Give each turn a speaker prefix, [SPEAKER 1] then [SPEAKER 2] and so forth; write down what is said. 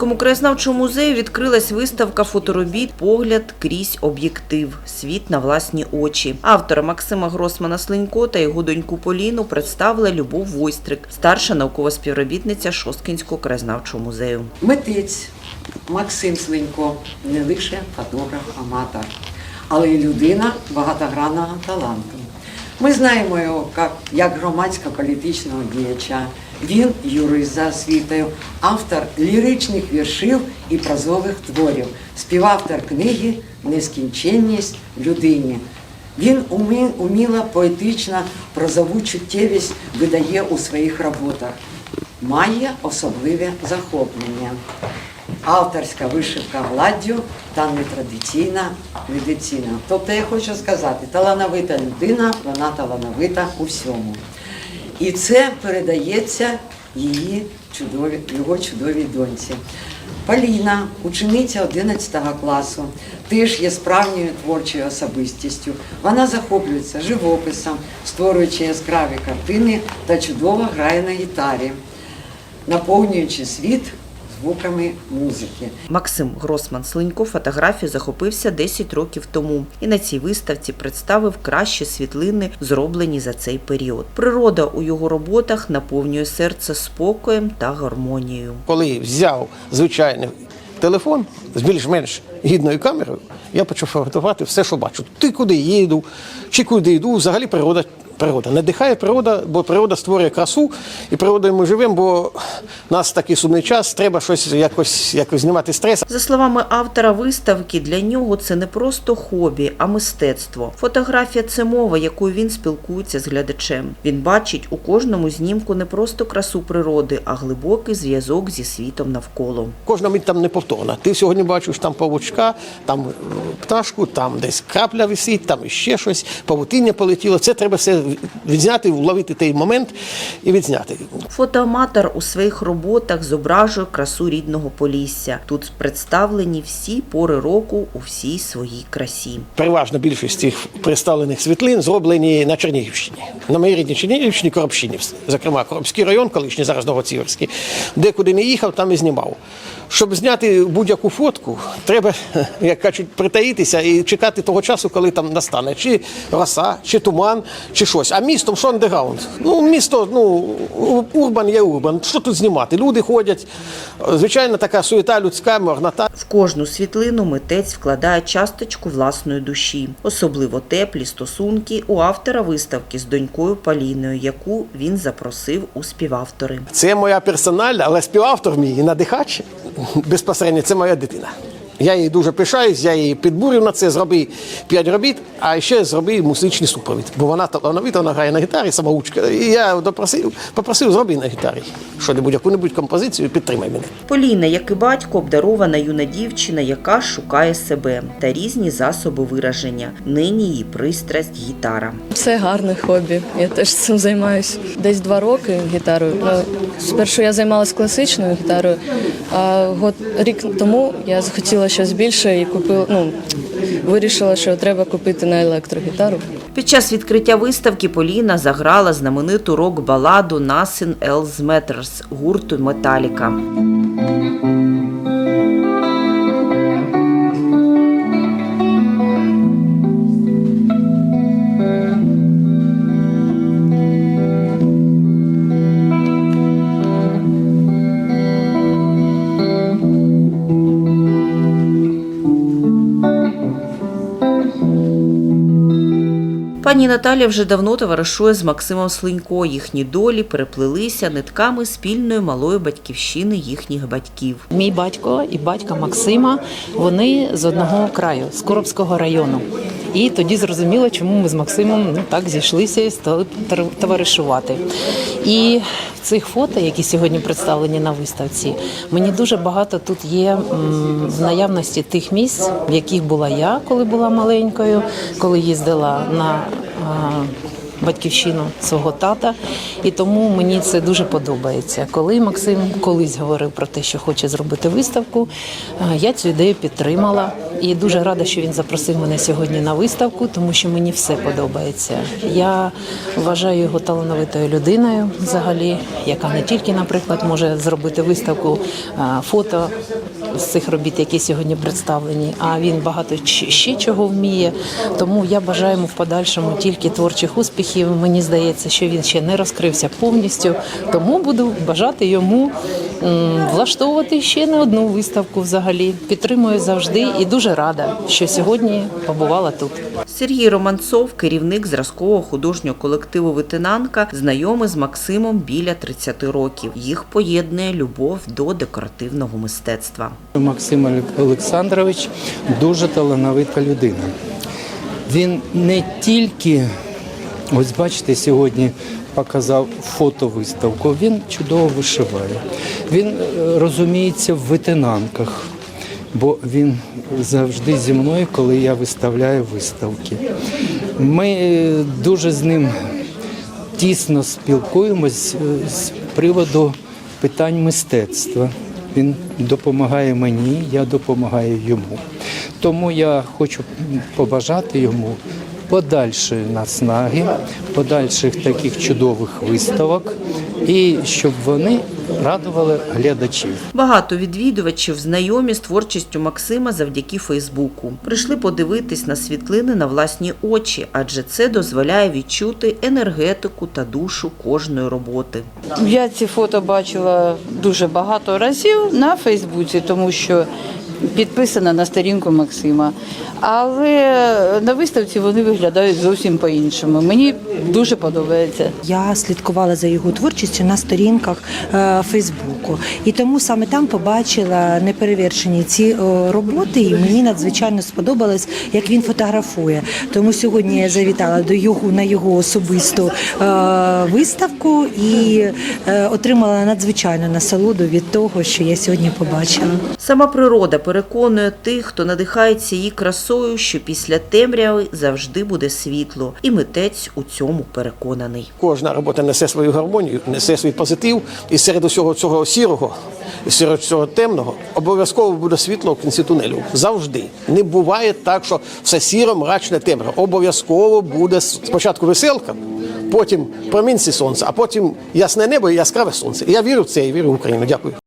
[SPEAKER 1] У краєзнавчому музеї відкрилась виставка фоторобіт Погляд крізь об'єктив. Світ на власні очі. Автора Максима Гросмана Слинько та його доньку Поліну представила Любов Войстрик, старша наукова співробітниця Шосткінського краєзнавчого музею.
[SPEAKER 2] Митець Максим Слинько не лише фотограф-аматор, але й людина багатогранного таланту. Ми знаємо його як громадсько-політичного діяча. Він юрист за освітою, автор ліричних віршів і прозових творів, співавтор книги Нескінченність людині. Він умі- уміло, поетично прозову чуттєвість видає у своїх роботах має особливе захоплення. Авторська вишивка гладдю та нетрадиційна медицина. Тобто я хочу сказати, талановита людина, вона талановита у всьому. І це передається її чудові, його чудовій доньці. Поліна, учениця 11 класу, теж є справжньою творчою особистістю. Вона захоплюється живописом, створюючи яскраві картини та чудово грає на гітарі, наповнюючи світ звуками музики.
[SPEAKER 1] Максим Гросман Слинько фотографію захопився 10 років тому і на цій виставці представив кращі світлини, зроблені за цей період. Природа у його роботах наповнює серце спокоєм та гармонією.
[SPEAKER 3] коли взяв звичайний телефон з більш-менш гідною камерою, я почав фотографувати все, що бачу. Ти куди їду, чи куди йду, взагалі природа. Природа надихає природа, бо природа створює красу, і природою ми живемо, бо нас такий сумний час, треба щось якось, якось знімати стрес.
[SPEAKER 1] За словами автора виставки, для нього це не просто хобі, а мистецтво. Фотографія це мова, якою він спілкується з глядачем. Він бачить у кожному знімку не просто красу природи, а глибокий зв'язок зі світом навколо.
[SPEAKER 3] Кожна мить там неповторна. Ти сьогодні бачиш там павучка, там е, пташку, там десь крапля висить, там іще щось, павутиння полетіло. Це треба все відзняти, вловити той момент і відзняти.
[SPEAKER 1] Фотоаматор у своїх роботах зображує красу рідного Полісся. Тут представлені всі пори року у всій своїй красі.
[SPEAKER 3] Переважна більшість цих представлених світлин зроблені на Чернігівщині. На моїй рідній Чернігівщині, Коробщині, зокрема, Коробський район, колишній зараз Новоцівський, де куди не їхав, там і знімав. Щоб зняти будь-яку фотку, треба, як кажуть, притаїтися і чекати того часу, коли там настане чи роса, чи туман, чи щось. А містом що андеграунд? Ну, місто, ну, урбан є урбан. Що тут знімати? Люди ходять. Звичайно, така суєта людська, морнота.
[SPEAKER 1] В кожну світлину митець вкладає часточку власної душі. Особливо теплі стосунки у автора виставки з донькою Поліною, яку він запросив у співавтори.
[SPEAKER 3] Це моя персональна, але співавтор мій і надихач безпосередньо це моя дитина. Я її дуже пишаюсь, я її підбурив на це, зроби п'ять робіт, а ще зроби музичний супровід. Бо вона талановита, вона грає на гітарі, самоучка. І я допросив, попросив, зроби на гітарі. Що-небудь, яку-небудь композицію, підтримай мене.
[SPEAKER 1] Поліна, як і батько, обдарована юна дівчина, яка шукає себе та різні засоби вираження. Нині її пристрасть гітара.
[SPEAKER 4] Це гарне хобі. Я теж цим займаюся. Десь два роки гітарою. Спершу я займалася класичною гітарою, а год рік тому я захотіла щось більше і купила. Ну вирішила, що треба купити на електрогітару.
[SPEAKER 1] Під час відкриття виставки Поліна заграла знамениту рок-баладу Nothing Else Matters гурту Металіка. Пані Наталя вже давно товаришує з Максимом Слинько. Їхні долі переплилися нитками спільної малої батьківщини їхніх батьків.
[SPEAKER 5] Мій батько і батька Максима вони з одного краю, з Коробського району. І тоді зрозуміла, чому ми з Максимом ну так зійшлися і стали товаришувати. І в цих фото, які сьогодні представлені на виставці, мені дуже багато тут є в наявності тих місць, в яких була я, коли була маленькою, коли їздила на батьківщину свого тата, і тому мені це дуже подобається. Коли Максим колись говорив про те, що хоче зробити виставку, е, я цю ідею підтримала і дуже рада, що він запросив мене сьогодні на виставку, тому що мені все подобається. Я вважаю його талановитою людиною, взагалі, яка не тільки, наприклад, може зробити виставку е, фото з цих робіт, які сьогодні представлені, а він багато ще чого вміє. Тому я бажаю йому в подальшому тільки творчих успіхів. Мені здається, що він ще не розкрився повністю. Тому буду бажати йому влаштовувати ще не одну виставку взагалі. Підтримую завжди і дуже рада, що сьогодні побувала тут.
[SPEAKER 1] Сергій Романцов, керівник зразкового художнього колективу Витинанка, знайомий з Максимом біля 30 років. Їх поєднує любов до декоративного мистецтва.
[SPEAKER 6] Максим Олександрович дуже талановита людина. Він не тільки, ось бачите, сьогодні показав фотовиставку, він чудово вишиває. Він е, розуміється в витинанках, бо він завжди зі мною, коли я виставляю виставки. Ми е, дуже з ним тісно спілкуємось е, з приводу питань мистецтва. Він допомагає мені, я допомагаю йому. Тому я хочу побажати йому подальшої наснаги, подальших таких чудових виставок, і щоб вони радували глядачів.
[SPEAKER 1] Багато відвідувачів знайомі з творчістю Максима завдяки Фейсбуку. Прийшли подивитись на світлини на власні очі, адже це дозволяє відчути енергетику та душу кожної роботи.
[SPEAKER 7] Я ці фото бачила дуже багато разів на Фейсбуці, тому що підписана на сторінку Максима. Але на виставці вони виглядають зовсім по-іншому. Мені дуже подобається.
[SPEAKER 8] Я слідкувала за його творчістю на сторінках е, Фейсбуку, і тому саме там побачила неперевершені ці е, роботи, і мені надзвичайно сподобалось, як він фотографує. Тому сьогодні я завітала до його на його особисту е, виставку і отримала надзвичайну насолоду від того, що я сьогодні побачила.
[SPEAKER 1] Сама природа переконує тих, хто надихається її красою, що після темряви завжди буде світло, і митець у цьому переконаний.
[SPEAKER 3] Кожна робота несе свою гармонію, несе свій позитив, і серед усього цього сірого, серед цього темного обов'язково буде світло в кінці тунелю. Завжди не буває так, що все сіро, мрачне, темре. Обов'язково буде спочатку веселка, потім промінці сонця, а потім ясне небо і яскраве сонце. Я вірю в це і вірю в Україну. Дякую.